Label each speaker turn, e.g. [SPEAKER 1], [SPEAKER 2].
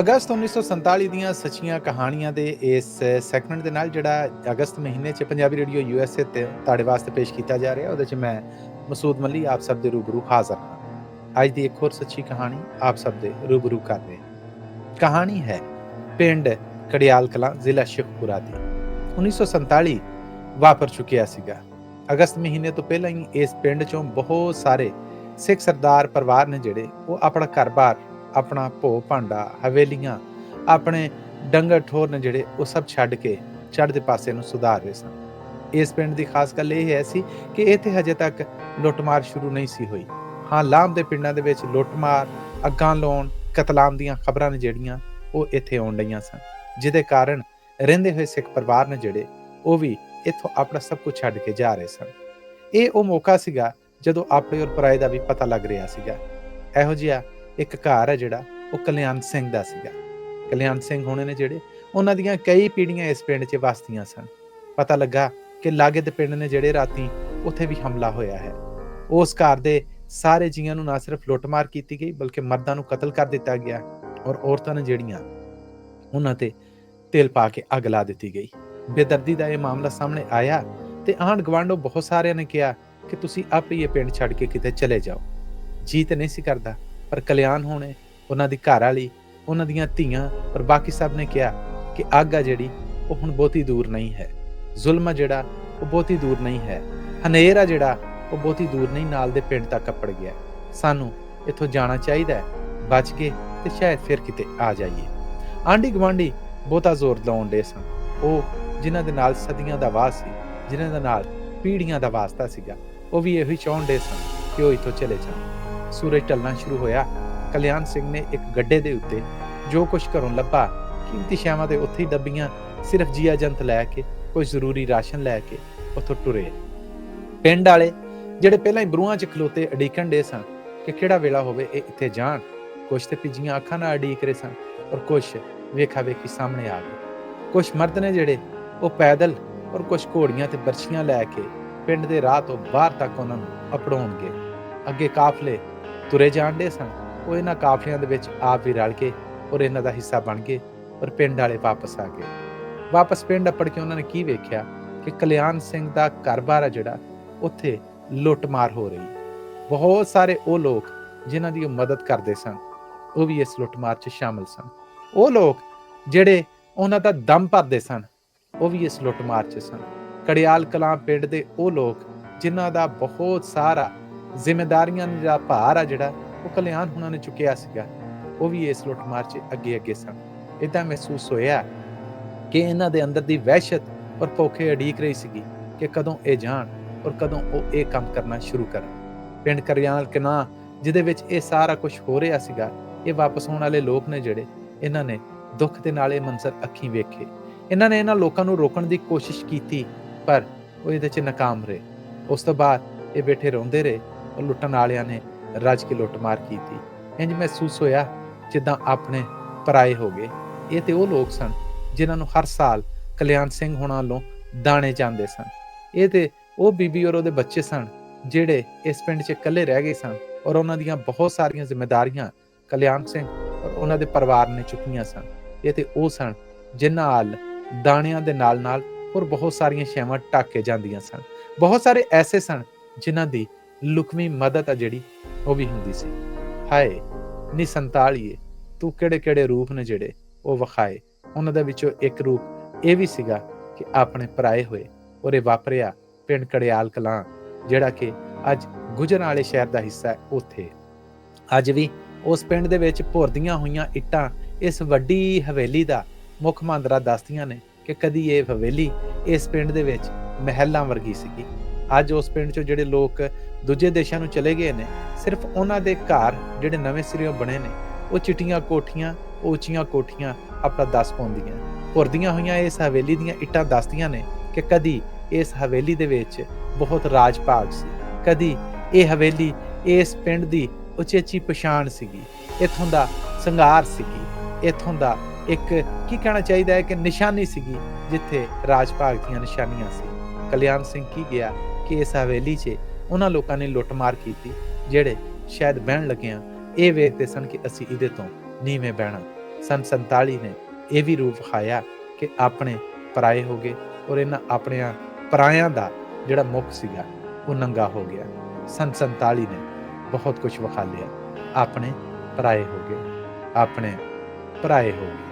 [SPEAKER 1] ਅਗਸਤ 1947 ਦੀਆਂ ਸੱਚੀਆਂ ਕਹਾਣੀਆਂ ਦੇ ਇਸ ਸੈਗਮੈਂਟ ਦੇ ਨਾਲ ਜਿਹੜਾ ਅਗਸਤ ਮਹੀਨੇ 'ਚ ਪੰਜਾਬੀ ਰੇਡੀਓ ਯੂਐਸਏ ਤੇ ਤੁਹਾਡੇ ਵਾਸਤੇ ਪੇਸ਼ ਕੀਤਾ ਜਾ ਰਿਹਾ, ਉਹਦੇ 'ਚ ਮੈਂ ਮਸੂਦ ਮੱਲੀ ਆਪ ਸਭ ਦੇ ਰੂਬਰੂ ਹਾਜ਼ਰ ਹਾਂ। ਅੱਜ ਦੀ ਇੱਕ ਹੋਰ ਸੱਚੀ ਕਹਾਣੀ ਆਪ ਸਭ ਦੇ ਰੂਬਰੂ ਕਰ ਰਹੇ ਕਹਾਣੀ ਹੈ ਪਿੰਡ ਕੜਿਆਲ ਕਲਾਂ, ਜ਼ਿਲ੍ਹਾ ਸ਼ੇਖਪੁਰਾ ਦੀ। 1947 ਵਾਪਰ ਚੁੱਕਿਆ ਸੀਗਾ। ਅਗਸਤ ਮਹੀਨੇ ਤੋਂ ਪਹਿਲਾਂ ਹੀ ਇਸ ਪਿੰਡ 'ਚੋਂ ਬਹੁਤ ਸਾਰੇ ਸਿੱਖ ਸਰਦਾਰ ਪਰਿਵਾਰ ਨੇ ਜਿਹੜੇ, ਉਹ ਆਪਣਾ ਘਰ-ਬਾਰ ਆਪਣਾ ਭੋ ਭਾਂਡਾ, ਹਵੇਲੀਆਂ, ਆਪਣੇ ਡੰਗਰ ਠੋਰ ਨੇ ਜਿਹੜੇ ਉਹ ਸਭ ਛੱਡ ਕੇ ਚੜ੍ਹਦੇ ਪਾਸੇ ਨੂੰ ਸੁਧਾਰ ਰਹੇ ਸਨ। ਇਸ ਪਿੰਡ ਦੀ ਖਾਸ ਗੱਲ ਇਹ ਹੈ ਸੀ ਕਿ ਇੱਥੇ ਹਜੇ ਤੱਕ ਲੁੱਟਮਾਰ ਸ਼ੁਰੂ ਨਹੀਂ ਸੀ ਹੋਈ। ਹਾਂ, ਲਾਮ ਦੇ ਪਿੰਡਾਂ ਦੇ ਵਿੱਚ ਲੁੱਟਮਾਰ, ਅੱਗਾਂ ਲਾਉਣ, ਕਤਲਾਮ ਦੀਆਂ ਖਬਰਾਂ ਨੇ ਜਿਹੜੀਆਂ ਉਹ ਇੱਥੇ ਆਉਣ ਡਈਆਂ ਸਨ, ਜਿਹਦੇ ਕਾਰਨ ਰਹਿੰਦੇ ਹੋਏ ਸਿੱਖ ਪਰਿਵਾਰ ਨੇ ਜਿਹੜੇ ਉਹ ਵੀ ਇੱਥੋਂ ਆਪਣਾ ਸਭ ਕੁਝ ਛੱਡ ਕੇ ਜਾ ਰਹੇ ਸਨ। ਇਹ ਉਹ ਮੌਕਾ ਸੀਗਾ ਜਦੋਂ ਆਪਣੇ ਔਰ ਪਰਾਏ ਦਾ ਵੀ ਪਤਾ ਲੱਗ ਰਿਹਾ ਸੀਗਾ। ਇਹੋ ਜਿਹਾ ਇੱਕ ਘਰ ਹੈ ਜਿਹੜਾ, ਉਹ ਕਲਿਆਣ ਸਿੰਘ ਦਾ ਸੀਗਾ। ਕਲਿਆਣ ਸਿੰਘ ਹੋਣੇ ਨੇ ਜਿਹੜੇ, ਉਹਨਾਂ ਦੀਆਂ ਕਈ ਪੀੜ੍ਹੀਆਂ ਇਸ ਪਿੰਡ 'ਚ ਵਸਦੀਆਂ ਸਨ। ਪਤਾ ਲੱਗਾ ਕਿ ਲਾਗੇ ਦੇ ਪਿੰਡ ਨੇ ਜਿਹੜੇ ਰਾਤੀ ਉੱਥੇ ਵੀ ਹਮਲਾ ਹੋਇਆ ਹੈ। ਉਸ ਘਰ ਦੇ ਸਾਰੇ ਜੀਆਂ ਨੂੰ ਨਾ ਸਿਰਫ ਲੁੱਟਮਾਰ ਕੀਤੀ ਗਈ, ਬਲਕਿ ਮਰਦਾਂ ਨੂੰ ਕਤਲ ਕਰ ਦਿੱਤਾ ਗਿਆ ਔਰ ਔਰਤਾਂ ਨੇ ਜਿਹੜੀਆਂ, ਉਹਨਾਂ ਤੇ ਤੇਲ ਪਾ ਕੇ ਅੱਗ ਲਾ ਦਿੱਤੀ ਗਈ। ਬੇਦਰਦੀ ਦਾ ਇਹ ਮਾਮਲਾ ਸਾਹਮਣੇ ਆਇਆ ਤੇ ਆਂਢ ਗੁਆਂਢੋਂ ਬਹੁਤ ਸਾਰਿਆਂ ਨੇ ਕਿਹਾ ਕਿ ਤੁਸੀਂ ਆਪੇ ਹੀ ਇਹ ਪਿੰਡ ਛੱਡ ਕੇ ਕਿਤੇ ਚਲੇ ਜਾਓ। ਜੀ ਤੇ ਨਹੀਂ ਸੀ ਕਰਦਾ ਪਰ ਕਲਿਆਣ ਹੋਣੇ, ਉਹਨਾਂ ਦੀ ਘਰ ਵਾਲੀ, ਉਹਨਾਂ ਦੀਆਂ ਧੀਆਂ ਔਰ ਬਾਕੀ ਸਭ ਨੇ ਕਿਹਾ ਕਿ ਅੱਗ ਆ ਜਿਹੜੀ, ਉਹ ਹੁਣ ਬਹੁਤੀ ਦੂਰ ਨਹੀਂ ਹੈ। ਜ਼ੁਲਮ ਆ ਜਿਹੜਾ, ਉਹ ਬਹੁਤੀ ਦੂਰ ਨਹੀਂ ਹੈ। ਹਨੇਰ ਆ ਜਿਹੜਾ, ਉਹ ਬਹੁਤੀ ਦੂਰ ਨਹੀਂ, ਨਾਲ ਦੇ ਪਿੰਡ ਤੱਕ ਕੱਪੜ ਗਿਆ। ਸਾਨੂੰ ਇੱਥੋਂ ਜਾਣਾ ਚਾਹੀਦਾ ਹੈ, ਬਚ ਕੇ ਤੇ ਸ਼ਾਇਦ ਫਿਰ ਕਿਤੇ ਆ ਜਾਈਏ। ਆਂਢੀ ਗਵਾਂਢੀ ਬਹੁਤਾ ਜ਼ੋਰ ਲਾਉਣ ਦੇ ਸਨ। ਉਹ ਜਿਨ੍ਹਾਂ ਦੇ ਨਾਲ ਸਦੀਆਂ ਦਾ ਵਾਸ ਸੀ, ਜਿਨ੍ਹਾਂ ਦੇ ਨਾਲ ਪੀੜ੍ਹੀਆਂ ਦਾ ਵਾਸਤਾ ਸੀਗਾ, ਉਹ ਵੀ ਇਹੋ ਹੀ ਚਾਹੁੰਦੇ ਸਨ ਕਿ ਉਹ ਇੱਥੋਂ ਚਲੇ ਜਾਣ। ਸੂਰਜ ਢਲਣਾ ਸ਼ੁਰੂ ਹੋਇਆ। ਕਲਿਆਣ ਸਿੰਘ ਨੇ ਇੱਕ ਗੱਡੇ ਦੇ ਉੱਤੇ ਜੋ ਕੁਝ ਘਰੋਂ ਲੱਭਾ, ਕੀਮਤੀ ਸ਼ਾਵਾਂ ਤੇ ਉੱਥੇ ਹੀ ਦੱਬੀਆਂ ਸਿਰਫ ਜੀਆ ਜੰਤ ਲੈ ਕੇ, ਕੋਈ ਜ਼ਰੂਰੀ ਰਾਸ਼ਨ ਲੈ ਕੇ ਉੱਥੋਂ ਟੁਰੇ। ਪਿੰਡ ਵਾਲੇ ਜਿਹੜੇ ਪਹਿਲਾਂ ਹੀ ਬਰੂਹਾਂ 'ਚ ਖਲੋਤੇ ਅਡੀਕਣ ਦੇ ਸਨ ਕਿ ਕਿਹੜਾ ਵੇਲਾ ਹੋਵੇ ਇਹ ਇੱਥੇ ਜਾਣ। ਕੁਛ ਤੇ ਪਿੱਜੀਆਂ ਅੱਖਾਂ ਨਾਲ ਅਡੀਕ ਰਹੇ ਸਨ ਔਰ ਕੁਛ ਵੇਖਾ ਵੇਖੀ ਸਾਹਮਣੇ ਆ ਗਏ। ਕੁਛ ਮਰਦ ਨੇ ਜਿਹੜੇ ਉਹ ਪੈਦਲ ਔਰ ਕੁਛ ਘੋੜੀਆਂ ਤੇ ਬਰਛੀਆਂ ਲੈ ਕੇ ਪਿੰਡ ਦੇ ਰਾਹ ਤੋਂ ਬਾਹਰ ਤੱਕ ਉਹਨਾਂ ਨੂੰ ਅਪੜਾਉਣਗੇ ਅੱਗੇ ਕਾਫਲੇ ਤੁਰੇ ਜਾਣਦੇ ਸਨ। ਉਹ ਇਹਨਾਂ ਕਾਫਲਿਆਂ ਦੇ ਵਿੱਚ ਆਪ ਵੀ ਰਲ ਕੇ ਔਰ ਇਹਨਾਂ ਦਾ ਹਿੱਸਾ ਬਣ ਗਏ ਔਰ ਪਿੰਡ ਵਾਲੇ ਵਾਪਸ ਆ ਗਏ। ਵਾਪਸ ਪਿੰਡ ਅਪੜ ਕੇ ਉਹਨਾਂ ਨੇ ਕੀ ਵੇਖਿਆ? ਕਿ ਕਲਿਆਣ ਸਿੰਘ ਦਾ ਘਰ-ਬਾਰ ਆ ਜਿਹੜਾ, ਉੱਥੇ ਲੁੱਟਮਾਰ ਹੋ ਰਹੀ। ਬਹੁਤ ਸਾਰੇ ਉਹ ਲੋਕ ਜਿਨ੍ਹਾਂ ਦੀ ਉਹ ਮਦਦ ਕਰਦੇ ਸਨ, ਉਹ ਵੀ ਇਸ ਲੁੱਟਮਾਰ 'ਚ ਸ਼ਾਮਲ ਸਨ। ਉਹ ਲੋਕ ਜਿਹੜੇ ਉਹਨਾਂ ਦਾ ਦਮ ਭਰਦੇ ਸਨ, ਉਹ ਵੀ ਇਸ ਲੁੱਟਮਾਰ 'ਚ ਸਨ। ਕੜਿਆਲ ਕਲਾਂ ਪਿੰਡ ਦੇ ਉਹ ਲੋਕ ਜਿਨ੍ਹਾਂ ਦਾ ਬਹੁਤ ਸਾਰਾ ਜ਼ਿੰਮੇਵਾਰੀਆਂ ਦਾ ਭਾਰ ਆ ਜਿਹੜਾ, ਉਹ ਕਲਿਆਣ ਹੁਣਾਂ ਨੇ ਚੁੱਕਿਆ ਸੀਗਾ। ਉਹ ਵੀ ਇਸ ਲੁੱਟਮਾਰ 'ਚ ਅੱਗੇ ਅੱਗੇ ਸਨ। ਇਦਾਂ ਮਹਿਸੂਸ ਹੋਇਆ ਕਿ ਇਹਨਾਂ ਦੇ ਅੰਦਰ ਦੀ ਵਹਿਸ਼ਤ ਔਰ ਭੁੱਖੇ ਅਡੀਕ ਰਹੀ ਸੀਗੀ ਕਿ ਕਦੋਂ ਇਹ ਜਾਣ ਔਰ ਕਦੋਂ ਉਹ ਇਹ ਕੰਮ ਕਰਨਾ ਸ਼ੁਰੂ ਕਰਨ। ਪਿੰਡ ਕਰਿਆਲ ਕਨਾ ਜਿਹਦੇ ਵਿੱਚ ਇਹ ਸਾਰਾ ਕੁਝ ਹੋ ਰਿਹਾ ਸੀਗਾ, ਇਹ ਵਾਪਸ ਆਉਣ ਵਾਲੇ ਲੋਕ ਨੇ ਜਿਹੜੇ, ਇਹਨਾਂ ਨੇ ਦੁੱਖ ਦੇ ਨਾਲ ਇਹ ਮੰਜ਼ਰ ਅੱਖੀਂ ਵੇਖੇ। ਇਹਨਾਂ ਨੇ ਇਹਨਾਂ ਲੋਕਾਂ ਨੂੰ ਰੋਕਣ ਦੀ ਕੋਸ਼ਿਸ਼ ਕੀਤੀ, ਪਰ ਉਹ ਇਹਦੇ 'ਚ ਨਾਕਾਮ ਰਹੇ। ਉਸ ਤੋਂ ਬਾਅਦ ਇਹ ਬੈਠੇ ਰੋਂਦੇ ਰਹੇ ਲੁੱਟਣ ਵਾਲਿਆਂ ਨੇ ਰੱਜ ਕੇ ਲੁੱਟਮਾਰ ਕੀਤੀ। ਇੰਜ ਮਹਿਸੂਸ ਹੋਇਆ ਜਿੱਦਾਂ ਆਪਣੇ ਪਰਾਏ ਹੋ ਗਏ। ਇਹ ਤੇ ਉਹ ਲੋਕ ਸਨ ਜਿਨ੍ਹਾਂ ਨੂੰ ਹਰ ਸਾਲ ਕਲਿਆਣ ਸਿੰਘ ਹੋਣਾ ਵੱਲੋਂ ਦਾਣੇ ਜਾਂਦੇ ਸਨ। ਇਹ ਤੇ ਉਹ ਬੀਬੀ ਔਰ ਉਹਦੇ ਬੱਚੇ ਸਨ ਜਿਹੜੇ ਇਸ ਪਿੰਡ 'ਚ ਇਕੱਲੇ ਰਹਿ ਗਏ ਸਨ ਔਰ ਉਹਨਾਂ ਦੀਆਂ ਬਹੁਤ ਸਾਰੀਆਂ ਜ਼ਿੰਮੇਵਾਰੀਆਂ ਕਲਿਆਣ ਸਿੰਘ ਔਰ ਉਹਨਾਂ ਦੇ ਪਰਿਵਾਰ ਨੇ ਚੁੱਕੀਆਂ ਸਨ। ਇਹ ਤੇ ਉਹ ਸਨ ਜਿਨ੍ਹਾਂ ਨਾਲ ਦਾਣਿਆਂ ਦੇ ਨਾਲ-ਨਾਲ ਔਰ ਬਹੁਤ ਸਾਰੀਆਂ ਸ਼ੈਵਾਂ ਟਾਕੇ ਜਾਂਦੀਆਂ ਸਨ। ਬਹੁਤ ਸਾਰੇ ਐਸੇ ਸਨ ਜਿਨ੍ਹਾਂ ਦੀ ਲੁਕਵੀਂ ਮਦਦ ਆ ਜਿਹੜੀ, ਉਹ ਵੀ ਹੁੰਦੀ ਸੀ। ਹਾਏ, ਨੀ ਸੰਤਾਲੀਏ, ਤੂੰ ਕਿਹੜੇ-ਕਿਹੜੇ ਰੂਪ ਨੇ ਜਿਹੜੇ ਉਹ ਵਿਖਾਏ। ਉਹਨਾਂ ਦੇ ਵਿੱਚੋਂ ਇੱਕ ਰੂਪ ਇਹ ਵੀ ਸੀਗਾ ਕਿ ਆਪਣੇ ਪਰਾਏ ਹੋਏ ਔਰ ਵਾਪਰਿਆ ਪਿੰਡ ਕੜਿਆਲ ਕਲਾਂ, ਜਿਹੜਾ ਕਿ ਅੱਜ ਗੁਜਰਾਂ ਵਾਲੇ ਸ਼ਹਿਰ ਦਾ ਹਿੱਸਾ ਹੈ ਉੱਥੇ। ਅੱਜ ਵੀ ਉਸ ਪਿੰਡ ਦੇ ਵਿੱਚ ਭੁਰਦੀਆਂ ਹੋਈਆਂ ਇੱਟਾਂ ਇਸ ਵੱਡੀ ਹਵੇਲੀ ਦਾ ਮੁੱਖ ਮੰਦਰਾ ਦੱਸਦੀਆਂ ਨੇ ਕਿ ਕਦੀ ਇਹ ਹਵੇਲੀ ਇਸ ਪਿੰਡ ਦੇ ਵਿੱਚ ਮਹਿਲਾਂ ਵਰਗੀ ਸੀਗੀ। ਅੱਜ ਉਸ ਪਿੰਡ 'ਚੋਂ ਜਿਹੜੇ ਲੋਕ ਦੂਜੇ ਦੇਸ਼ਾਂ ਨੂੰ ਚਲੇ ਗਏ ਨੇ, ਸਿਰਫ ਉਹਨਾਂ ਦੇ ਘਰ ਜਿਹੜੇ ਨਵੇਂ ਸਿਰਿਓਂ ਬਣੇ ਨੇ, ਉਹ ਚਿੱਟੀਆਂ ਕੋਠੀਆਂ, ਉੱਚੀਆਂ ਕੋਠੀਆਂ ਆਪਣਾ ਦੱਸ ਪਾਉਂਦੀਆਂ। ਭੁਰਦੀਆਂ ਹੋਈਆਂ ਇਸ ਹਵੇਲੀ ਦੀਆਂ ਇੱਟਾਂ ਦੱਸਦੀਆਂ ਨੇ ਕਿ ਕਦੀ ਇਸ ਹਵੇਲੀ ਦੇ ਵਿੱਚ ਬਹੁਤ ਰਾਜ ਭਾਗ ਸੀ, ਕਦੀ ਇਹ ਹਵੇਲੀ ਇਸ ਪਿੰਡ ਦੀ ਉਚੇਚੀ ਪਛਾਣ ਸੀਗੀ, ਇਥੋਂ ਦਾ ਸੰਗਾਰ ਸੀਗੀ, ਇਥੋਂ ਦਾ ਇੱਕ ਕੀ ਕਹਿਣਾ ਚਾਹੀਦਾ ਹੈ ਕਿ ਨਿਸ਼ਾਨੀ ਸੀਗੀ, ਜਿੱਥੇ ਰਾਜ ਭਾਗ ਦੀਆਂ ਨਿਸ਼ਾਨੀਆਂ ਸੀ। ਕਲਿਆਣ ਸਿੰਘ ਕੀ ਗਿਆ? ਕਿ ਇਸ ਹਵੇਲੀ 'ਚ ਉਹਨਾਂ ਲੋਕਾਂ ਨੇ ਲੁੱਟਮਾਰ ਕੀਤੀ, ਜਿਹੜੇ ਸ਼ਾਇਦ ਬਹਿਣ ਲੱਗਿਆਂ ਇਹ ਵੇਖਦੇ ਸਨ ਕਿ ਅਸੀਂ ਇਹਦੇ ਤੋਂ ਨੀਵੇਂ ਬਹਿਣਾ। ਸਨ 47 ਨੇ ਇਹ ਵੀ ਰੂਪ ਵਿਖਾਇਆ ਕਿ ਆਪਣੇ ਪਰਾਏ ਹੋ ਗਏ ਔਰ ਇਹਨਾਂ ਆਪਣਿਆਂ ਪਰਾਇਆਂ ਦਾ ਜਿਹੜਾ ਮੁੱਖ ਸੀਗਾ, ਉਹ ਨੰਗਾ ਹੋ ਗਿਆ। ਸਨ 47 ਨੇ ਬਹੁਤ ਕੁਝ ਵਿਖਾ ਲਿਆ। ਆਪਣੇ ਪਰਾਏ ਹੋ ਗਏ। ਆਪਣੇ ਪਰਾਏ ਹੋ ਗਏ।